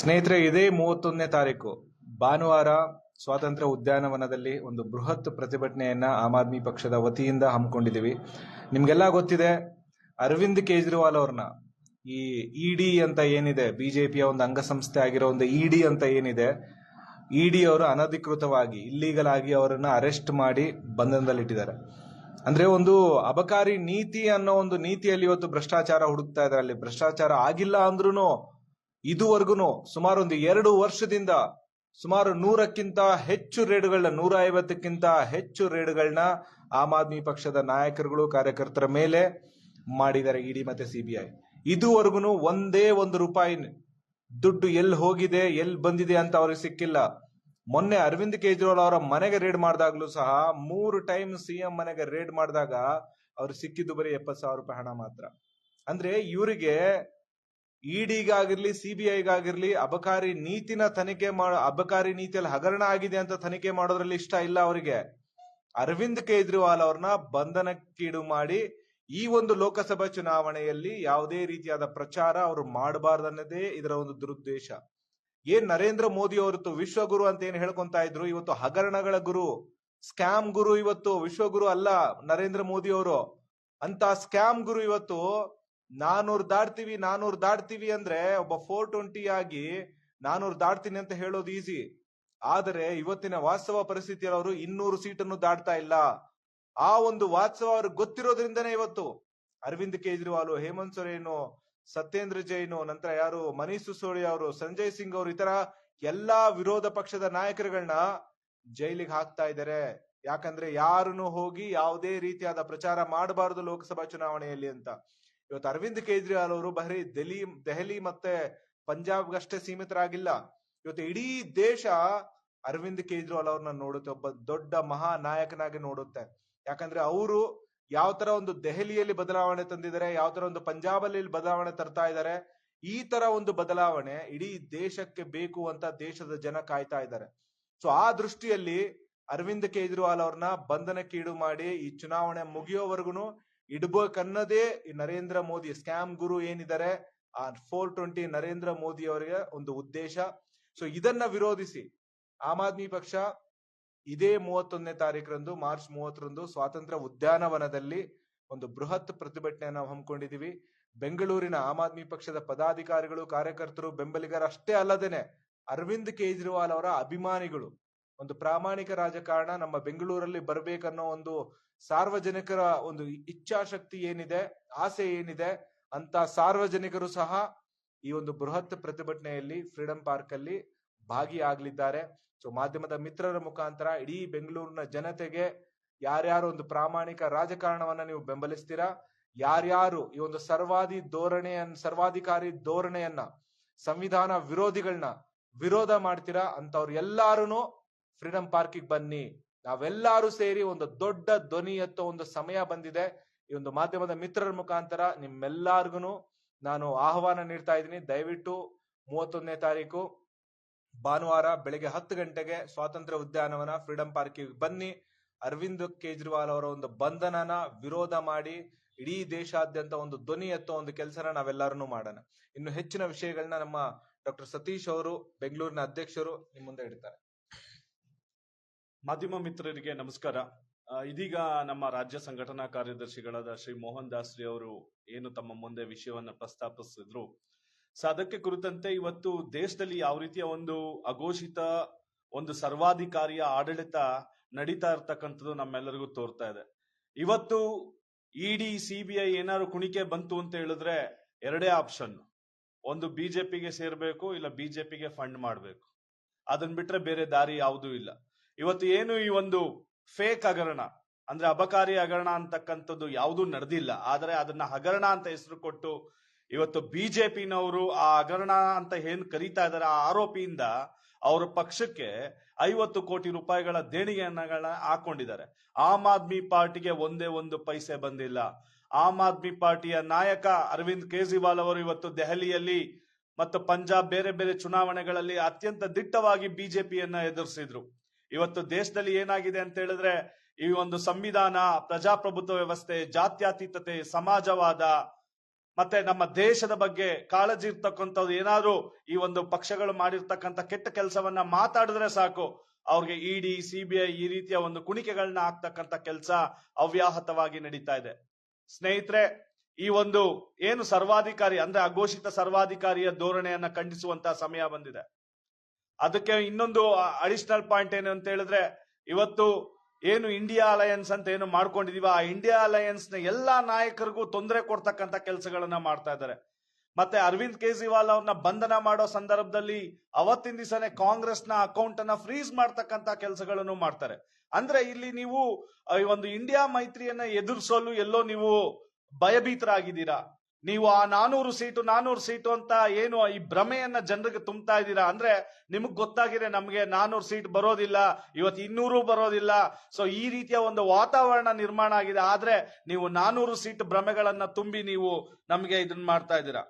ಸ್ನೇಹಿತರೆ, ಇದೇ ಮೂವತ್ತೊಂದನೇ ತಾರೀಕು. ಭಾನುವಾರ ಸ್ವಾತಂತ್ರ್ಯ ಉದ್ಯಾನವನದಲ್ಲಿ ಒಂದು ಬೃಹತ್ ಪ್ರತಿಭಟನೆಯನ್ನ ಆಮ್ ಆದ್ಮಿ ಪಕ್ಷದ ವತಿಯಿಂದ ಹಮ್ಮಿಕೊಂಡಿದ್ದೀವಿ. ನಿಮ್ಗೆಲ್ಲ ಗೊತ್ತಿದೆ, ಅರವಿಂದ್ ಕೇಜ್ರಿವಾಲ್ ಅವ್ರನ್ನ. ಈ ಇಡಿ ಅಂತ ಏನಿದೆ ಬಿಜೆಪಿಯ ಒಂದು ಅಂಗಸಂಸ್ಥೆ ಆಗಿರೋ ಒಂದು ಇಡಿ ಅಂತ ಏನಿದೆ ಇಡಿ ಅವರು ಅನಧಿಕೃತವಾಗಿ ಇಲ್ಲೀಗಲ್ ಆಗಿ ಅವರನ್ನ ಅರೆಸ್ಟ್ ಮಾಡಿ ಬಂಧನದಲ್ಲಿಟ್ಟಿದ್ದಾರೆ. ಅಂದ್ರೆ ಒಂದು ಅಬಕಾರಿ ನೀತಿ ಅನ್ನೋ ಒಂದು ನೀತಿಯಲ್ಲಿ ಇವತ್ತು ಭ್ರಷ್ಟಾಚಾರ ಹುಡುಕ್ತಾ ಇದ್ದಾರೆ. ಅಲ್ಲಿ ಭ್ರಷ್ಟಾಚಾರ ಆಗಿಲ್ಲ ಅಂದ್ರೂ ಇದುವರೆಗೂ ಸುಮಾರು ಒಂದು ಎರಡು ವರ್ಷದಿಂದ ಸುಮಾರು ನೂರಕ್ಕಿಂತ ಹೆಚ್ಚು ರೇಡ್ಗಳನ್ನ ನೂರ ಐವತ್ತಕ್ಕಿಂತ ಹೆಚ್ಚು ರೇಡ್ಗಳನ್ನ ಆಮ್ ಆದ್ಮಿ ಪಕ್ಷದ ನಾಯಕರುಗಳು, ಕಾರ್ಯಕರ್ತರ ಮೇಲೆ ಮಾಡಿದ್ದಾರೆ ಇಡಿ ಮತ್ತೆ ಸಿಬಿಐ. ಇದುವರೆಗೂ ಒಂದೇ ಒಂದು ರೂಪಾಯಿ ದುಡ್ಡು ಎಲ್ಲಿ ಹೋಗಿದೆ, ಎಲ್ಲಿ ಬಂದಿದೆ ಅಂತ ಅವ್ರಿಗೆ ಸಿಕ್ಕಿಲ್ಲ. ಮೊನ್ನೆ ಅರವಿಂದ್ ಕೇಜ್ರಿವಾಲ್ ಅವರ ಮನೆಗೆ ರೇಡ್ ಮಾಡಿದಾಗ್ಲೂ ಸಹ ಮೂರು ಟೈಮ್ ಸಿಎಂ ಮನೆಗೆ ರೇಡ್ ಮಾಡಿದಾಗ ಅವ್ರು ಸಿಕ್ಕಿದ್ದು ಬರೀ ಎಪ್ಪತ್ ಸಾವಿರ ರೂಪಾಯಿ ಹಣ ಮಾತ್ರ. ಅಂದ್ರೆ ಇವರಿಗೆ ಇಡಿಗಾಗಿರ್ಲಿ, ಸಿಬಿಐಗಾಗಿರ್ಲಿ, ಅಬಕಾರಿ ನೀತಿನ ತನಿಖೆ ಮಾಡ, ಅಬಕಾರಿ ನೀತಿಯಲ್ಲಿ ಹಗರಣ ಆಗಿದೆ ಅಂತ ತನಿಖೆ ಮಾಡೋದ್ರಲ್ಲಿ ಇಷ್ಟ ಇಲ್ಲ ಅವರಿಗೆ. ಅರವಿಂದ್ ಕೇಜ್ರಿವಾಲ್ ಅವ್ರನ್ನ ಬಂಧನಕ್ಕೀಡು ಮಾಡಿ ಈ ಒಂದು ಲೋಕಸಭಾ ಚುನಾವಣೆಯಲ್ಲಿ ಯಾವುದೇ ರೀತಿಯಾದ ಪ್ರಚಾರ ಅವರು ಮಾಡಬಾರ್ದನ್ನದೇ ಇದರ ಒಂದು ದುರುದ್ದೇಶ. ಏನ್ ನರೇಂದ್ರ ಮೋದಿ ಅವರತ್ತು ವಿಶ್ವಗುರು ಅಂತ ಏನ್ ಹೇಳ್ಕೊಂತ ಇದ್ರು? ಇವತ್ತು ಹಗರಣಗಳ ಗುರು, ಸ್ಕ್ಯಾಮ್ ಗುರು ಇವತ್ತು ವಿಶ್ವಗುರು ಅಲ್ಲ ನರೇಂದ್ರ ಮೋದಿ ಅವರು. ಅಂತ ಸ್ಕ್ಯಾಮ್ ಗುರು ಇವತ್ತು ನಾನೂರ್ ದಾಟ್ತೀವಿ ನಾನೂರ್ ದಾಟ್ತೀವಿ ಅಂದ್ರೆ ಒಬ್ಬ ಫೋರ್ ಟ್ವೆಂಟಿ ಆಗಿ ನಾನೂರ್ ದಾಟ್ತೀನಿ ಅಂತ ಹೇಳೋದು ಈಸಿ ಆದರೆ ಇವತ್ತಿನ ವಾಸ್ತವ ಪರಿಸ್ಥಿತಿಯಲ್ಲಿ ಅವರು ಇನ್ನೂರು ಸೀಟನ್ನು ದಾಟ್ತಾ ಇಲ್ಲ. ಆ ಒಂದು ವಾಸ್ತವ ಅವ್ರಿಗೆ ಗೊತ್ತಿರೋದ್ರಿಂದನೇ ಇವತ್ತು. ಅರವಿಂದ್ ಕೇಜ್ರಿವಾಲ್, ಹೇಮಂತ್ ಸೊರೇನು, ಸತ್ಯೇಂದ್ರ ಜೈನು, ನಂತರ ಯಾರು? ಮನೀಶ್ ಸಿಸೋಡಿಯಾ ಅವರು, ಸಂಜಯ್ ಸಿಂಗ್ ಅವರು ಇತರ ತರ ಎಲ್ಲಾ ವಿರೋಧ ಪಕ್ಷದ ನಾಯಕರುಗಳನ್ನ ಜೈಲಿಗೆ ಹಾಕ್ತಾ ಇದ್ದಾರೆ ಯಾಕಂದ್ರೆ ಯಾರನ್ನು ಹೋಗಿ ಯಾವುದೇ ರೀತಿಯಾದ ಪ್ರಚಾರ ಮಾಡಬಾರದು ಲೋಕಸಭಾ ಚುನಾವಣೆಯಲ್ಲಿ ಅಂತ. ಇವತ್ತು ಅರವಿಂದ್ ಕೇಜ್ರಿವಾಲ್ ಅವರು ಬರೀ ದೆಹಲಿ ದೆಹಲಿ ಮತ್ತೆ ಪಂಜಾಬ್ಗಷ್ಟೇ ಸೀಮಿತರಾಗಿಲ್ಲ. ಇವತ್ತು ಇಡೀ ದೇಶ ಅರವಿಂದ್ ಕೇಜ್ರಿವಾಲ್ ಅವ್ರನ್ನ ನೋಡುತ್ತೆ, ಒಬ್ಬ ದೊಡ್ಡ ಮಹಾ ನಾಯಕನಾಗಿ ನೋಡುತ್ತೆ. ಯಾಕಂದ್ರೆ ಅವರು ಯಾವ ತರ ಒಂದು ದೆಹಲಿಯಲ್ಲಿ ಬದಲಾವಣೆ ತಂದಿದ್ದಾರೆ, ಯಾವ ತರ ಒಂದು ಪಂಜಾಬಲ್ಲಿ ಬದಲಾವಣೆ ತರ್ತಾ ಇದ್ದಾರೆ, ಈ ತರ ಒಂದು ಬದಲಾವಣೆ ಇಡೀ ದೇಶಕ್ಕೆ ಬೇಕು ಅಂತ ದೇಶದ ಜನ ಕಾಯ್ತಾ ಇದ್ದಾರೆ. ಸೊ, ಆ ದೃಷ್ಟಿಯಲ್ಲಿ ಅರವಿಂದ್ ಕೇಜ್ರಿವಾಲ್ ಅವ್ರನ್ನ ಬಂಧನಕ್ಕೀಡು ಮಾಡಿ ಈ ಚುನಾವಣೆ ಮುಗಿಯೋವರೆಗೂ ಇಡ್ಬೇಕನ್ನೋದೇ ಈ ನರೇಂದ್ರ ಮೋದಿ ಸ್ಕ್ಯಾಮ್ ಗುರು ಏನಿದ್ದಾರೆ, ಆ ಫೋರ್ ಟ್ವೆಂಟಿ ನರೇಂದ್ರ ಮೋದಿ ಅವರಿಗೆ ಒಂದು ಉದ್ದೇಶ. ಸೊ ಇದನ್ನ ವಿರೋಧಿಸಿ ಆಮ್ ಆದ್ಮಿ ಪಕ್ಷ ಇದೇ ಮೂವತ್ತೊಂದನೇ ತಾರೀಕರಂದು ಮಾರ್ಚ್ ಮೂವತ್ತರಂದು ಸ್ವಾತಂತ್ರ್ಯ ಉದ್ಯಾನವನದಲ್ಲಿ ಒಂದು ಬೃಹತ್ ಪ್ರತಿಭಟನೆಯನ್ನು ನಾವು ಹಮ್ಮಿಕೊಂಡಿದೀವಿ. ಬೆಂಗಳೂರಿನ ಆಮ್ ಆದ್ಮಿ ಪಕ್ಷದ ಪದಾಧಿಕಾರಿಗಳು, ಕಾರ್ಯಕರ್ತರು ಬೆಂಬಲಿಗರು ಅಷ್ಟೇ ಅಲ್ಲದೇನೆ ಅರವಿಂದ್ ಕೇಜ್ರಿವಾಲ್ ಅವರ ಅಭಿಮಾನಿಗಳು ಒಂದು ಪ್ರಾಮಾಣಿಕ ರಾಜಕಾರಣ ನಮ್ಮ ಬೆಂಗಳೂರಲ್ಲಿ ಬರ್ಬೇಕನ್ನೋ ಒಂದು ಸಾರ್ವಜನಿಕರ ಒಂದು ಇಚ್ಛಾಶಕ್ತಿ ಏನಿದೆ, ಆಸೆ ಏನಿದೆ ಅಂತ ಸಾರ್ವಜನಿಕರು ಸಹ ಈ ಒಂದು ಬೃಹತ್ ಪ್ರತಿಭಟನೆಯಲ್ಲಿ ಫ್ರೀಡಂ ಪಾರ್ಕ್ ಅಲ್ಲಿ ಭಾಗಿಯಾಗಲಿದ್ದಾರೆ. ಸೊ, ಮಾಧ್ಯಮದ ಮಿತ್ರರ ಮುಖಾಂತರ ಇಡೀ ಬೆಂಗಳೂರಿನ ಜನತೆಗೆ ಯಾರ್ಯಾರು ಒಂದು ಪ್ರಾಮಾಣಿಕ ರಾಜಕಾರಣವನ್ನ ನೀವು ಬೆಂಬಲಿಸ್ತೀರಾ, ಯಾರ್ಯಾರು ಈ ಒಂದು ಸರ್ವಾದಿ ಧೋರಣೆಯನ್ನ ಸರ್ವಾಧಿಕಾರಿ ಧೋರಣೆಯನ್ನ, ಸಂವಿಧಾನ ವಿರೋಧಿಗಳನ್ನ ವಿರೋಧ ಮಾಡ್ತೀರಾ ಅಂತವ್ರು ಎಲ್ಲಾರು ಫ್ರೀಡಂ ಪಾರ್ಕಿಗೆ ಬನ್ನಿ. ನಾವೆಲ್ಲರೂ ಸೇರಿ ಒಂದು ದೊಡ್ಡ ಧ್ವನಿ ಎತ್ತೋ ಒಂದು ಸಮಯ ಬಂದಿದೆ. ಈ ಒಂದು ಮಾಧ್ಯಮದ ಮಿತ್ರರ ಮುಖಾಂತರ ನಿಮ್ಮೆಲ್ಲರಿಗೂ ನಾನು ಆಹ್ವಾನ ನೀಡ್ತಾ ಇದ್ದೀನಿ. ದಯವಿಟ್ಟು ಮೂವತ್ತೊಂದನೇ ತಾರೀಕು ಭಾನುವಾರ ಬೆಳಿಗ್ಗೆ ಹತ್ತು ಗಂಟೆಗೆ ಸ್ವಾತಂತ್ರ್ಯ ಉದ್ಯಾನವನ ಫ್ರೀಡಂ ಪಾರ್ಕಿಗೆ ಬನ್ನಿ. ಅರವಿಂದ್ ಕೇಜ್ರಿವಾಲ್ ಅವರ ಒಂದು ಬಂಧನನ ವಿರೋಧ ಮಾಡಿ ಇಡೀ ದೇಶಾದ್ಯಂತ ಒಂದು ಧ್ವನಿ ಎತ್ತೋ ಒಂದು ಕೆಲಸನ ನಾವೆಲ್ಲರೂ ಮಾಡೋಣ. ಇನ್ನು ಹೆಚ್ಚಿನ ವಿಷಯಗಳನ್ನ ನಮ್ಮ ಡಾಕ್ಟರ್ ಸತೀಶ್ ಅವರು, ಬೆಂಗಳೂರಿನ ಅಧ್ಯಕ್ಷರು ನಿಮ್ಮ ಮುಂದೆ ಇಡ್ತಾರೆ. ಮಾಧ್ಯಮ ಮಿತ್ರರಿಗೆ ನಮಸ್ಕಾರ. ಇದೀಗ ನಮ್ಮ ರಾಜ್ಯ ಸಂಘಟನಾ ಕಾರ್ಯದರ್ಶಿಗಳಾದ ಶ್ರೀ ಮೋಹನ್ ದಾಸ್ರಿ ಅವರು ಏನು ತಮ್ಮ ಮುಂದೆ ವಿಷಯವನ್ನ ಪ್ರಸ್ತಾಪಿಸಿದ್ರು. ಸೊ, ಅದಕ್ಕೆ ಕುರಿತಂತೆ ಇವತ್ತು ದೇಶದಲ್ಲಿ ಯಾವ ರೀತಿಯ ಒಂದು ಅಘೋಷಿತ, ಒಂದು ಸರ್ವಾಧಿಕಾರಿಯ ಆಡಳಿತ ನಡೀತಾ ಇರ್ತಕ್ಕಂಥದ್ದು ನಮ್ಮೆಲ್ಲರಿಗೂ ತೋರ್ತಾ ಇದೆ. ಇವತ್ತು ಇಡಿ, ಸಿಬಿಐ ಏನಾದ್ರು ಕುಣಿಕೆ ಬಂತು ಅಂತ ಹೇಳಿದ್ರೆ ಎರಡೇ ಆಪ್ಷನ್ ಒಂದು ಬಿಜೆಪಿಗೆ ಸೇರ್ಬೇಕು, ಇಲ್ಲ ಬಿಜೆಪಿಗೆ ಫಂಡ್ ಮಾಡಬೇಕು. ಅದನ್ ಬಿಟ್ರೆ ಬೇರೆ ದಾರಿ ಯಾವುದೂ ಇಲ್ಲ. ಇವತ್ತು ಏನು ಈ ಒಂದು ಫೇಕ್ ಹಗರಣ? ಅಂದ್ರೆ ಅಬಕಾರಿ ಹಗರಣ ಅಂತಕ್ಕಂಥದ್ದು ಯಾವುದೂ ನಡೆದಿಲ್ಲ. ಆದರೆ ಅದನ್ನ ಹಗರಣ ಅಂತ ಹೆಸರು ಕೊಟ್ಟು ಇವತ್ತು ಬಿಜೆಪಿನವರು ಆ ಹಗರಣ ಅಂತ ಏನ್ ಕರೀತಾ ಇದಾರೆ ಆ ಆರೋಪಿಯಿಂದ ಅವರ ಪಕ್ಷಕ್ಕೆ ಐವತ್ತು ಕೋಟಿ ರೂಪಾಯಿಗಳ ದೇಣಿಗೆಯನ್ನ ಹಾಕೊಂಡಿದ್ದಾರೆ. ಆಮ್ ಆದ್ಮಿ ಪಾರ್ಟಿಗೆ ಒಂದೇ ಒಂದು ಪೈಸೆ ಬಂದಿಲ್ಲ. ಆಮ್ ಆದ್ಮಿ ಪಾರ್ಟಿಯ ನಾಯಕ ಅರವಿಂದ್ ಕೇಜ್ರಿವಾಲ್ ಅವರು ಇವತ್ತು ದೆಹಲಿಯಲ್ಲಿ ಮತ್ತು ಪಂಜಾಬ್ ಬೇರೆ ಬೇರೆ ಚುನಾವಣೆಗಳಲ್ಲಿ ಅತ್ಯಂತ ದಿಟ್ಟವಾಗಿ ಬಿಜೆಪಿಯನ್ನ ಎದುರಿಸಿದ್ರು. ಇವತ್ತು ದೇಶದಲ್ಲಿ ಏನಾಗಿದೆ ಅಂತ ಹೇಳಿದ್ರೆ, ಈ ಒಂದು ಸಂವಿಧಾನ, ಪ್ರಜಾಪ್ರಭುತ್ವ ವ್ಯವಸ್ಥೆ, ಜಾತ್ಯತೀತತೆ, ಸಮಾಜವಾದ, ಮತ್ತೆ ನಮ್ಮ ದೇಶದ ಬಗ್ಗೆ ಕಾಳಜಿ ಇರ್ತಕ್ಕಂಥದ್ದು ಏನಾದ್ರು ಈ ಒಂದು ಪಕ್ಷಗಳು ಮಾಡಿರ್ತಕ್ಕಂಥ ಕೆಟ್ಟ ಕೆಲಸವನ್ನ ಮಾತಾಡಿದ್ರೆ ಸಾಕು. ಅವ್ರಿಗೆ ಇಡಿ, ಸಿಬಿಐ ಈ ರೀತಿಯ ಒಂದು ಕುಣಿಕೆಗಳನ್ನ ಹಾಕ್ತಕ್ಕಂಥ ಕೆಲಸ ಅವ್ಯಾಹತವಾಗಿ ನಡೀತಾ ಇದೆ. ಸ್ನೇಹಿತರೆ, ಈ ಒಂದು ಏನು ಸರ್ವಾಧಿಕಾರಿ ಅಂದ್ರೆ ಅಘೋಷಿತ ಸರ್ವಾಧಿಕಾರಿಯ ಧೋರಣೆಯನ್ನ ಖಂಡಿಸುವಂತಹ ಸಮಯ ಬಂದಿದೆ. ಅದಕ್ಕೆ ಇನ್ನೊಂದು ಅಡಿಷನಲ್ ಪಾಯಿಂಟ್ ಏನು ಅಂತ ಹೇಳಿದ್ರೆ, ಇವತ್ತು ಏನು ಇಂಡಿಯಾ ಅಲಯನ್ಸ್ ಅಂತ ಏನು ಮಾಡ್ಕೊಂಡಿದೀವ, ಆ ಇಂಡಿಯಾ ಅಲಯನ್ಸ್ನ ಎಲ್ಲಾ ನಾಯಕರಿಗೂ ತೊಂದರೆ ಕೊಡ್ತಕ್ಕಂತ ಕೆಲಸಗಳನ್ನ ಮಾಡ್ತಾ ಇದ್ದಾರೆ. ಮತ್ತೆ ಅರವಿಂದ್ ಕೇಜ್ರಿವಾಲ್ ಅವ್ರನ್ನ ಬಂಧನ ಮಾಡೋ ಸಂದರ್ಭದಲ್ಲಿ ಅವತ್ತಿನ ದಿವಸನೇ ಕಾಂಗ್ರೆಸ್ನ ಅಕೌಂಟ್ ಅನ್ನ ಫ್ರೀಸ್ ಮಾಡ್ತಕ್ಕಂತ ಕೆಲಸಗಳನ್ನು ಮಾಡ್ತಾರೆ. ಅಂದ್ರೆ ಇಲ್ಲಿ ನೀವು ಈ ಒಂದು ಇಂಡಿಯಾ ಮೈತ್ರಿಯನ್ನ ಎದುರಿಸಲು ಎಲ್ಲೋ ನೀವು ಭಯಭೀತರಾಗಿದ್ದೀರಾ? ನೀವು ಆ ನಾನೂರು ಸೀಟು ನಾನೂರು ಸೀಟು ಅಂತ ಏನು ಈ ಭ್ರಮೆಯನ್ನ ಜನರಿಗೆ ತುಂಬ್ತಾ ಇದ್ದೀರಾ? ಅಂದ್ರೆ ನಿಮಗ್ ಗೊತ್ತಾಗಿದೆ ನಮಗೆ ನಾನೂರು ಸೀಟ್ ಬರೋದಿಲ್ಲ, ಇವತ್ತು ಇನ್ನೂರು ಬರೋದಿಲ್ಲ. ಸೊ ಈ ರೀತಿಯ ಒಂದು ವಾತಾವರಣ ನಿರ್ಮಾಣ ಆಗಿದೆ. ಆದ್ರೆ ನೀವು ನಾನೂರು ಸೀಟ್ ಭ್ರಮೆಗಳನ್ನ ತುಂಬಿ ನೀವು ನಮಗೆ ಇದನ್ನ ಮಾಡ್ತಾ ಇದ್ದೀರಾ?